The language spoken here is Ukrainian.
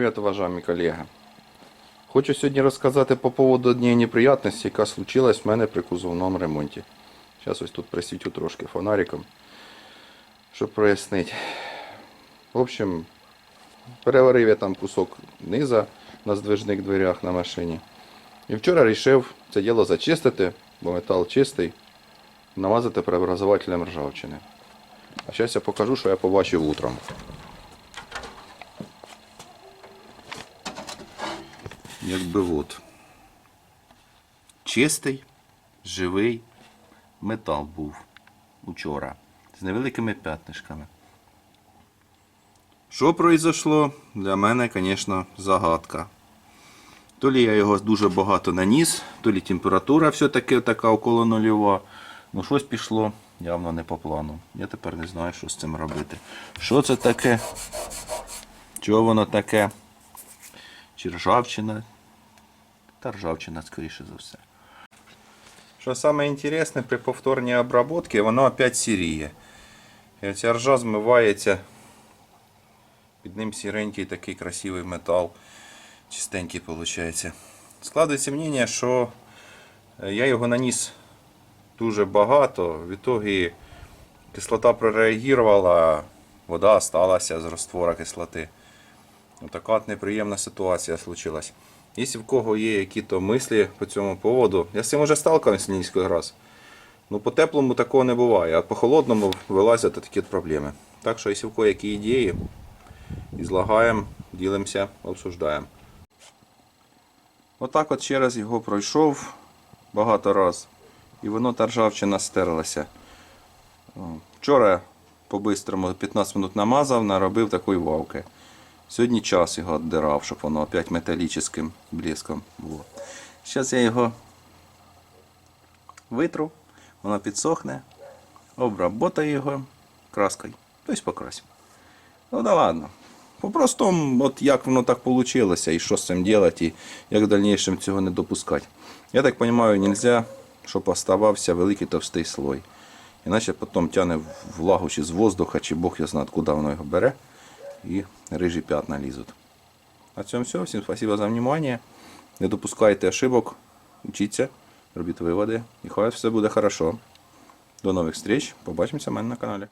Привіт, уважаемі колеги. Хочу сьогодні розказати по поводу однієї неприятності, яка случилась в мене при кузовному ремонті. Зараз ось тут присвітю трошки фонариком, щоб прояснити. В общем, переварив я там кусок низа на здвижних дверях на машині. І вчора вирішив це діло зачистити, бо метал чистий, намазати преобразователем ржавчини. А зараз я покажу, що я побачив утром. Якби от. Чистий, живий метал був учора. З невеликими п'ятнишками. Що произошло? Для мене, звісно, загадка. То лі я його дуже багато наніс, то лі температура все-таки така около нульова. Ну щось пішло явно не по плану. Я тепер не знаю, що з цим робити. Що це таке? Чого воно таке? Чи ржавчина? Та ржавчина, скоріше за все. Що саме інтересне, при повторній обробці воно опять сіріє. І оця ржа змивається. Під ним сіренький такий красивий метал. Чистенький виходить. Складається мнення, що е, я його наніс дуже багато. В ітогі кислота прореагувала, вода осталася з раствора кислоти. Така от неприємна ситуація случилась. Якщо в кого є якісь мислі по цьому поводу, я з цим вже сталкивався низько раз. Ну, по теплому такого не буває, а по холодному вилазять такі проблеми. Так що, якщо в кого які ідеї, ізлагаємо, ділимося, обсуждаємо. Отак от ще раз його пройшов багато раз. І воно та ржавчина стерлася. Вчора по-бистрому 15 минут намазав, наробив такої вавки. Сьогодні час його віддирав, щоб воно опять металічним блеском було. Зараз я його витру, воно підсохне, обработаю його краскою, тобто покрасив. Ну да ладно. По-простому, от як воно так вийшло, і що з цим робити, і як в дальнішому цього не допускати. Я так розумію, не можна, щоб оставався великий товстий слой. Іначе потім тягне влагу чи з воздуха, чи Бог його знає, куди воно його бере и рыжие пятна лезут. На цьому все. Всім спасибо за внимание. Не допускайте ошибок, учіться, робіть виводи. І хай все буде хорошо. До нових встреч. Побачимося в мене на каналі.